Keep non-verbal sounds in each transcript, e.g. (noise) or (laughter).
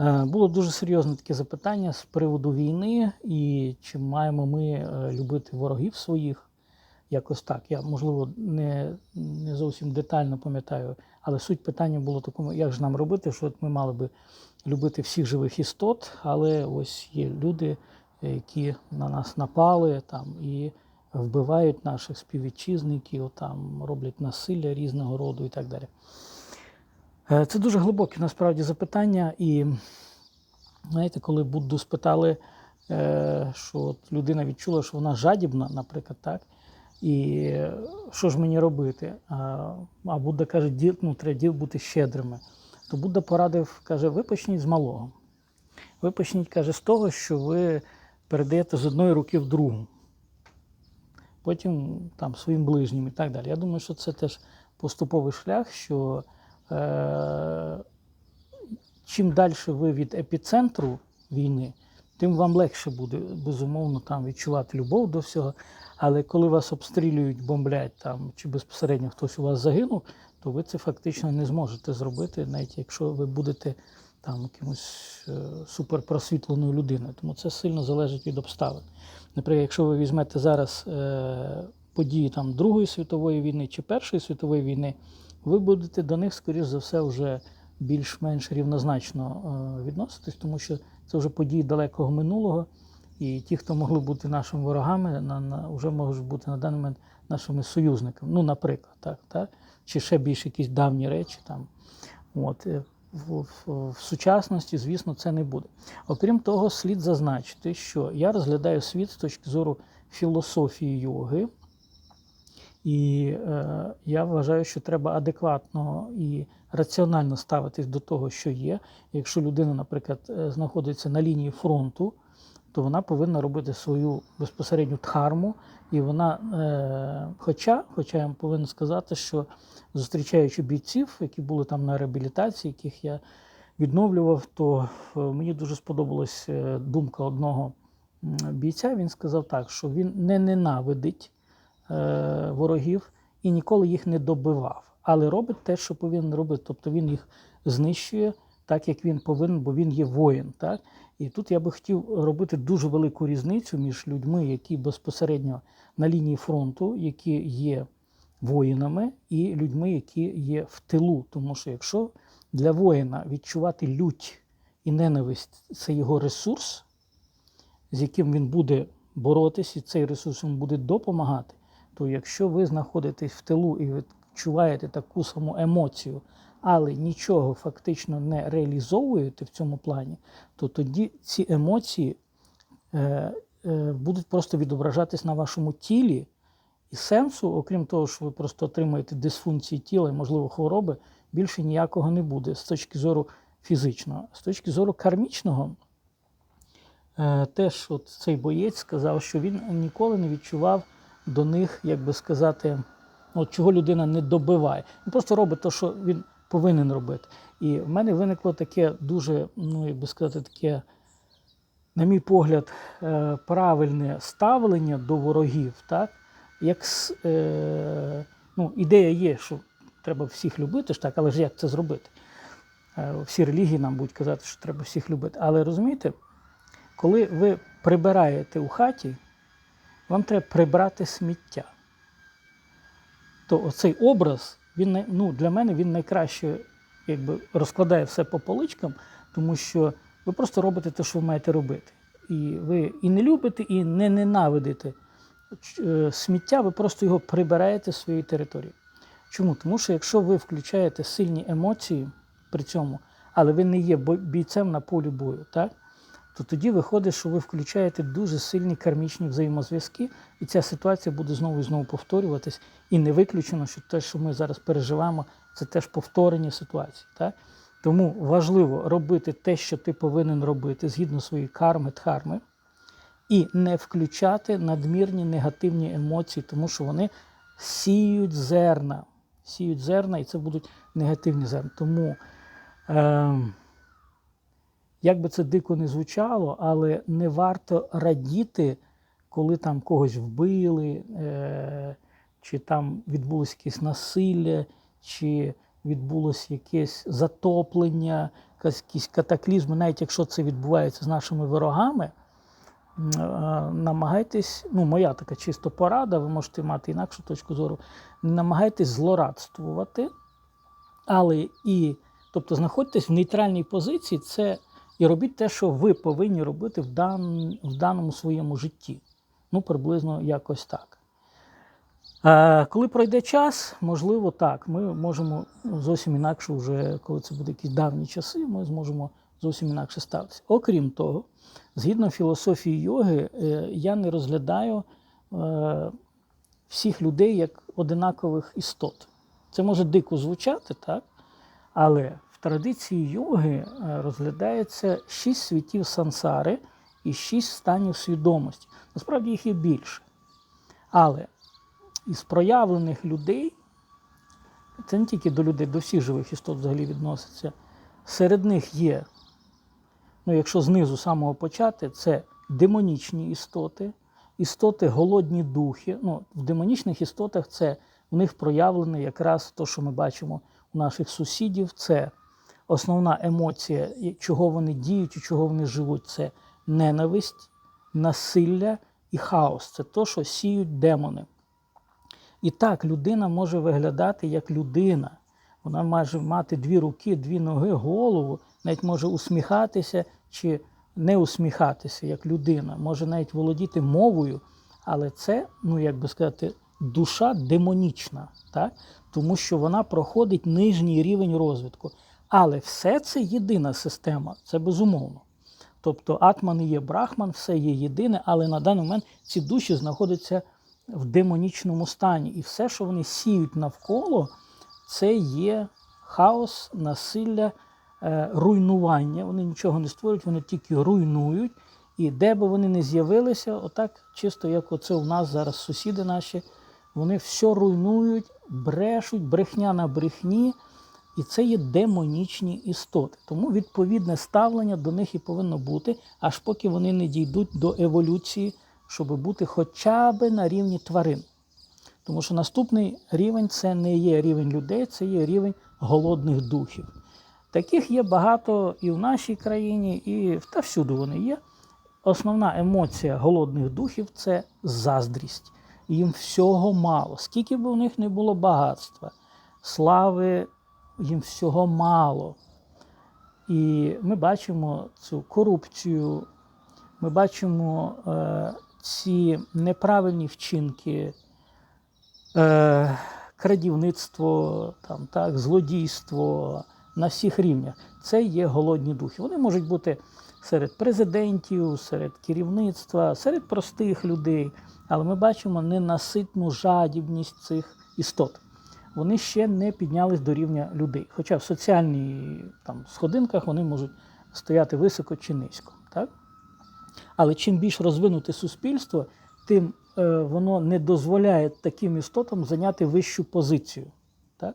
Е, Було дуже серйозне таке запитання з приводу війни і чи маємо ми е, любити ворогів своїх. Якось так. Я, можливо, не, не зовсім детально пам'ятаю, але суть питання було такому, як же нам робити, що ми мали би любити всіх живих істот, але ось є люди, які на нас напали там, і вбивають наших співвітчизників, там, роблять насилля різного роду і так далі. Е, Це дуже глибоке насправді запитання. І знаєте, коли Будду спитали, е, що от людина відчула, що вона жадібна, наприклад, так. І е, що ж мені робити? А Будда каже, ну, треба бути щедрими. То Будда порадив, каже, ви почніть з малого. Ви почніть, каже, з того, що ви передаєте з одної руки в другу. Потім там своїм ближнім і так далі. Я думаю, що це теж поступовий шлях, що чим далі ви від епіцентру війни, тим вам легше буде, безумовно, там відчувати любов до всього. Але коли вас обстрілюють, бомблять там, чи безпосередньо хтось у вас загинув, то ви це фактично не зможете зробити, навіть якщо ви будете там якимось е, суперпросвітленою людиною. Тому це сильно залежить від обставин. Наприклад, якщо ви візьмете зараз е, події там Другої світової війни чи Першої світової війни, ви будете до них, скоріш за все, вже більш-менш рівнозначно е, відноситись, тому що це вже події далекого минулого. І ті, хто могли бути нашими ворогами, на, на, вже можуть бути на даний момент нашими союзниками. Ну, наприклад, так, так? чи ще більш якісь давні речі. Там. От. е, В, в, в сучасності, звісно, це не буде. Окрім того, слід зазначити, що я розглядаю світ з точки зору філософії йоги, і е, я вважаю, що треба адекватно і раціонально ставитись до того, що є. Якщо людина, наприклад, е, знаходиться на лінії фронту, то вона повинна робити свою безпосередню дхарму, і вона, е, хоча, хоча я повинен сказати, що зустрічаючи бійців, які були там на реабілітації, яких я відновлював, то е, мені дуже сподобалась е, думка одного бійця. Він сказав так, що він не ненавидить ворогів і ніколи їх не добивав, але робить те, що повинен робити. Тобто він їх знищує так, як він повинен, бо він є воїн. Так? І тут я би хотів робити дуже велику різницю між людьми, які безпосередньо на лінії фронту, які є воїнами, і людьми, які є в тилу. Тому що якщо для воїна відчувати лють і ненависть це його ресурс, з яким він буде боротись, і цей ресурс йому буде допомагати, то якщо ви знаходитесь в тилу і відчуваєте таку саму емоцію, але нічого фактично не реалізовуєте в цьому плані, то тоді ці емоції е, е, будуть просто відображатись на вашому тілі. І сенсу, окрім того, що ви просто отримаєте дисфункції тіла і, можливо, хвороби, більше ніякого не буде з точки зору фізичного. З точки зору кармічного, е, теж от цей боєць сказав, що він ніколи не відчував до них, як би сказати, от чого людина не добиває. Він просто робить те, що він повинен робити. І в мене виникло таке дуже, ну як би сказати, таке, на мій погляд, е, правильне ставлення до ворогів. так? Як е, ну, ідея є, що треба всіх любити, ж так, але ж як це зробити? Е, Всі релігії нам будуть казати, що треба всіх любити. Але розумієте, коли ви прибираєте у хаті, вам треба прибрати сміття. То оцей образ, він ну, для мене він найкраще якби, розкладає все по поличкам, тому що ви просто робите те, що ви маєте робити. І ви і не любите, і не ненавидите е, сміття, ви просто його прибираєте з своєї території. Чому? Тому що якщо ви включаєте сильні емоції при цьому, але ви не є бійцем на полі бою, так? То тоді виходить, що ви включаєте дуже сильні кармічні взаємозв'язки, і ця ситуація буде знову і знову повторюватись. І не виключено, що те, що ми зараз переживаємо, це теж повторення ситуації. Так? Тому важливо робити те, що ти повинен робити згідно своєї карми, дхарми, і не включати надмірні негативні емоції, тому що вони сіють зерна. Сіють зерна, і це будуть негативні зерна. Тому, е, як би це дико не звучало, але не варто радіти, коли там когось вбили, е, чи там відбулось якесь насилля, чи відбулося якесь затоплення, якісь катаклізми, навіть якщо це відбувається з нашими ворогами, е, намагайтесь, ну, моя така чисто порада, ви можете мати інакшу точку зору, намагайтесь злорадствувати, але і, тобто, знаходьтесь в нейтральній позиції, це і робіть те, що ви повинні робити в, дан, в даному своєму житті. Ну, приблизно якось так. Е, коли пройде час, можливо, так, ми можемо зовсім інакше, вже, коли це буде якісь давні часи, ми зможемо зовсім інакше ставитися. Окрім того, згідно філософії йоги, е, я не розглядаю е, всіх людей як одинакових істот. Це може дико звучати, так? Але традиції йоги е, розглядається шість світів сансари і шість станів свідомості. Насправді їх є більше. Але із проявлених людей, це не тільки до людей, до всіх живих істот взагалі відноситься. Серед них є, ну якщо знизу самого почати, це демонічні істоти, істоти голодні духи. Ну, в демонічних істотах це в них проявлене якраз те, що ми бачимо у наших сусідів. Це основна емоція, чого вони діють і чого вони живуть. Це ненависть, насилля і хаос. Це те, що сіють демони. І так людина може виглядати як людина. Вона може мати дві руки, дві ноги, голову, навіть може усміхатися чи не усміхатися як людина, може навіть володіти мовою, але це, ну як би сказати, душа демонічна, так? тому що вона проходить нижній рівень розвитку. Але все це єдина система, це безумовно. Тобто атман і є брахман, все є єдине, але на даний момент ці душі знаходяться в демонічному стані. І все, що вони сіють навколо, це є хаос, насилля, е, руйнування. Вони нічого не створюють, вони тільки руйнують. І де би вони не з'явилися, отак, чисто як оце у нас зараз сусіди наші, вони все руйнують, брешуть, брехня на брехні. І це є демонічні істоти. Тому відповідне ставлення до них і повинно бути, аж поки вони не дійдуть до еволюції, щоб бути хоча б на рівні тварин. Тому що наступний рівень це не є рівень людей, це є рівень голодних духів. Таких є багато і в нашій країні, і та всюди вони є. Основна емоція голодних духів це заздрість. Їм всього мало. Скільки б у них не було багатства, слави, їм всього мало. І ми бачимо цю корупцію, ми бачимо е, ці неправильні вчинки, е, крадівництво, там, так, злодійство на всіх рівнях. Це є голодні духи. Вони можуть бути серед президентів, серед керівництва, серед простих людей. Але ми бачимо ненаситну жадібність цих істот. Вони ще не піднялись до рівня людей. Хоча в соціальній там, сходинках вони можуть стояти високо чи низько. Так? Але чим більш розвинуте суспільство, тим е, воно не дозволяє таким істотам зайняти вищу позицію. Так?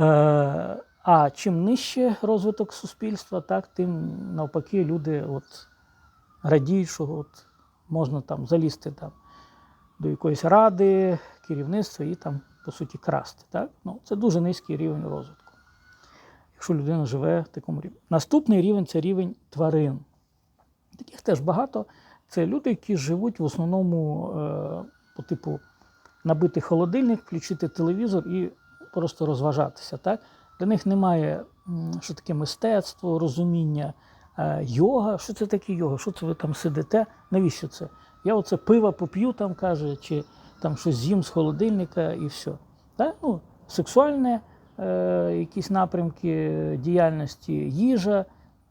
Е, а чим нижче розвиток суспільства, так, тим навпаки люди от, радіють, що от, можна там залізти там, до якоїсь ради, керівництва і там, по суті, красти. Так? Ну, це дуже низький рівень розвитку, якщо людина живе в такому рівні. Наступний рівень це рівень тварин. Таких теж багато. Це люди, які живуть в основному е, по типу набити холодильник, включити телевізор і просто розважатися. Так? Для них немає що таке мистецтво, розуміння е, йога. Що це таке йога? Що це ви там сидите? Навіщо це? Я оце пиво поп'ю, там каже, чи там щось з'їм з холодильника і все. Так? Ну, сексуальне е, якісь напрямки діяльності, їжа,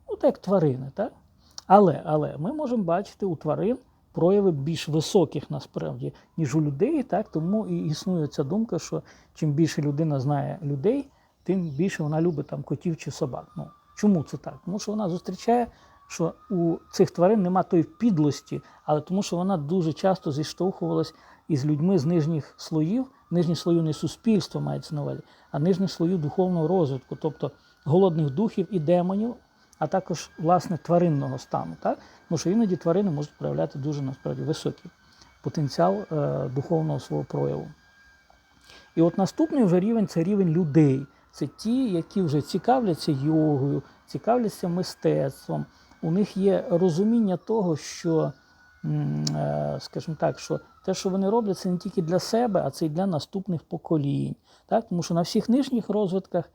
ну так як тварини. Так? Але, але ми можемо бачити у тварин прояви більш високих насправді, ніж у людей. Так? Тому і існує ця думка, що чим більше людина знає людей, тим більше вона любить там котів чи собак. Ну, чому це так? Тому що вона зустрічає, що у цих тварин нема тої підлості, але тому, що вона дуже часто зіштовхувалась із людьми з нижніх слоїв, нижні слої не суспільства мається на увазі, а нижніх слоїв духовного розвитку, тобто голодних духів і демонів, а також власне тваринного стану. Так? Тому що іноді тварини можуть проявляти дуже насправді високий потенціал е, духовного свого прояву. І от наступний вже рівень це рівень людей. Це ті, які вже цікавляться йогою, цікавляться мистецтвом. У них є розуміння того, що, е, скажімо так, що те, що вони роблять, це не тільки для себе, а це й для наступних поколінь. Так? Тому що на всіх нижніх розвитках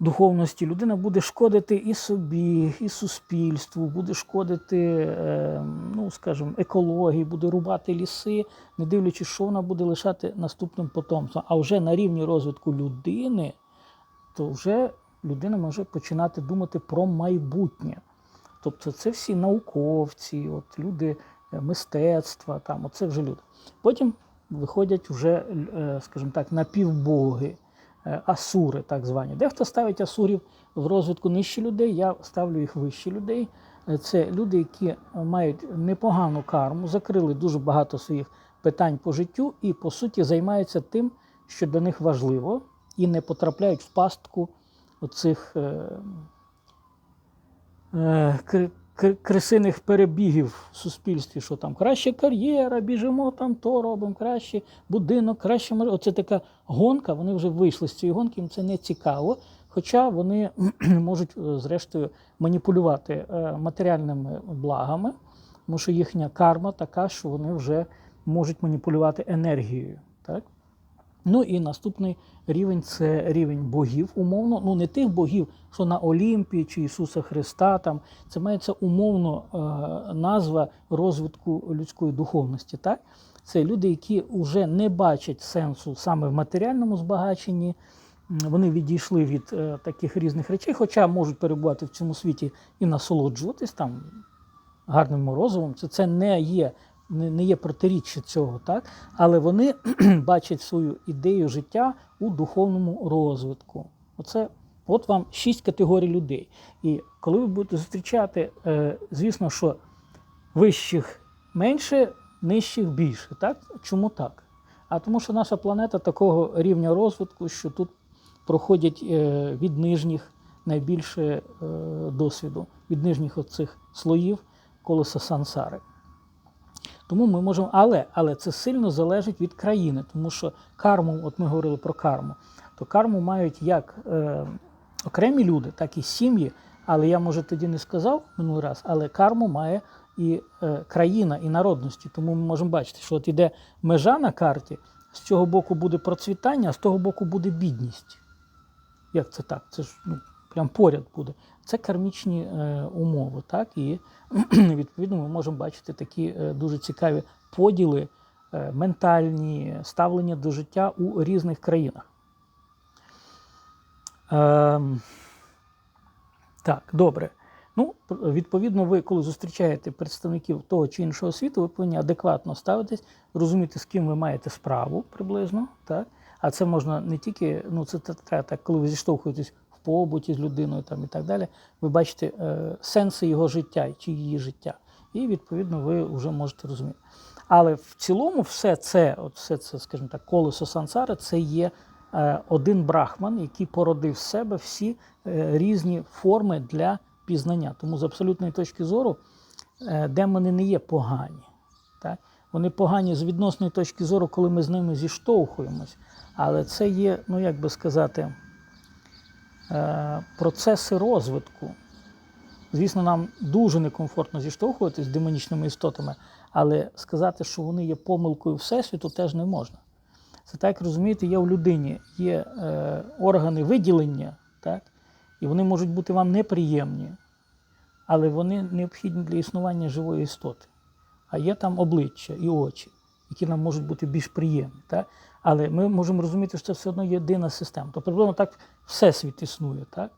духовності людина буде шкодити і собі, і суспільству, буде шкодити, е, ну скажімо, екології, буде рубати ліси, не дивлячись, що вона буде лишати наступним потомством. А вже на рівні розвитку людини, то вже людина може починати думати про майбутнє. Тобто це всі науковці, от люди мистецтва, там, оце вже люди. Потім виходять вже, е, скажімо так, напівбоги, е, асури, так звані. Дехто ставить асурів в розвитку нижче людей, я ставлю їх вище людей. Е, Це люди, які мають непогану карму, закрили дуже багато своїх питань по життю і, по суті, займаються тим, що для них важливо, і не потрапляють в пастку оцих е, е, крисиних перебігів в суспільстві, що там краще кар'єра, біжимо там, то робимо, краще будинок, краще Оце така гонка. Вони вже вийшли з цієї гонки, їм це не цікаво. Хоча вони (clears throat) можуть, е, зрештою, маніпулювати е, матеріальними благами, тому що їхня карма така, що вони вже можуть маніпулювати енергією. Так? Ну і наступний рівень це рівень богів, умовно. Ну не тих богів, що на Олімпі чи Ісуса Христа. Там це мається умовно е, назва розвитку людської духовності. Так? Це люди, які вже не бачать сенсу саме в матеріальному збагаченні. Вони відійшли від е, таких різних речей, хоча можуть перебувати в цьому світі і насолоджуватись там гарним морозивом. Це, це не є не, є протиріччя цього, так? але вони (clears throat) бачать свою ідею життя у духовному розвитку. Оце от вам шість категорій людей. І коли ви будете зустрічати, е, звісно, що вищих менше, нижчих більше. Так? Чому так? А тому, що наша планета такого рівня розвитку, що тут проходять е, від нижніх найбільше е, досвіду, від нижніх оцих слоїв колеса сансари. Тому ми можемо, але, але це сильно залежить від країни, тому що карму, от ми говорили про карму, то карму мають як е, окремі люди, так і сім'ї. Але я, може, тоді не сказав минулий раз, але карму має і е, країна, і народності. Тому ми можемо бачити, що от іде межа на карті, з цього боку буде процвітання, а з того боку буде бідність. Як це так? Це ж ну, прям поряд буде. Це кармічні е, умови, так? І (clears throat) відповідно ми можемо бачити такі е, дуже цікаві поділи, е, ментальні ставлення до життя у різних країнах. Ем, так, добре. Ну, відповідно, ви, коли зустрічаєте представників того чи іншого світу, ви повинні адекватно ставитись, розуміти, з ким ви маєте справу приблизно. Так? А це можна не тільки, ну це так, коли ви зіштовхуєтесь побуті з людиною там, і так далі, ви бачите е, сенси його життя чи її життя. І відповідно ви вже можете розуміти. Але в цілому все це, от все це, скажімо так, колесо сансари, це є е, один брахман, який породив з себе всі е, різні форми для пізнання. Тому з абсолютної точки зору демони не є погані. Так? Вони погані з відносної точки зору, коли ми з ними зіштовхуємось. Але це є, ну як би сказати, процеси розвитку. Звісно, нам дуже некомфортно зіштовхуватися з демонічними істотами, але сказати, що вони є помилкою Всесвіту, теж не можна. Це так розумієте, є в людині є е, органи виділення, так? і вони можуть бути вам неприємні, але вони необхідні для існування живої істоти. А є там обличчя і очі, які нам можуть бути більш приємні. Так? Але ми можемо розуміти, що це все одно єдина система. То приблизно так всесвіт існує. Так?